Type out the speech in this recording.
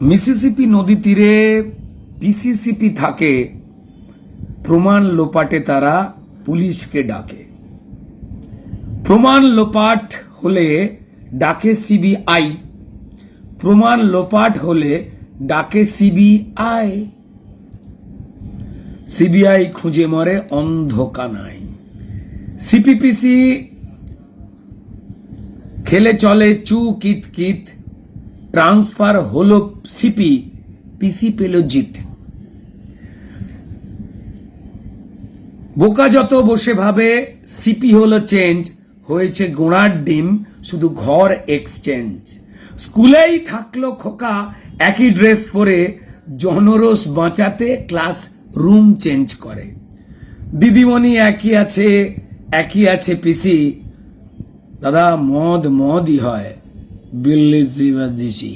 Mississippi নদী তীরে পিসিসিপি থাকে, প্রমাণ লোপাটে তারা পুলিশকে ডাকে। প্রমাণ লোপাট হলে ডাকে সিবিআই, প্রমাণ লোপাট হলে ডাকে সিবিআই। সিবিআই খুঁজে মরে অন্ধকানায়। সিপিপিসি খেলে চলে চু কিত কিত ট্রান্সফার হলো সিপি পিসি পেল জিত। বোকা যত বসে ভাবে সিপি হলো চেঞ্জ হয়েছে গোড়ার ডিম, শুধু ঘর এক্সচেঞ্জ স্কুলেই থাকল খোকা, একই ড্রেস পরে জনরোষ বাঁচাতে ক্লাস রুম চেঞ্জ করে। দিদিমণি একই আছে একই আছে পিসি দাদা, মদ মদই হয়। বিল্লি ত্রিবাদিসি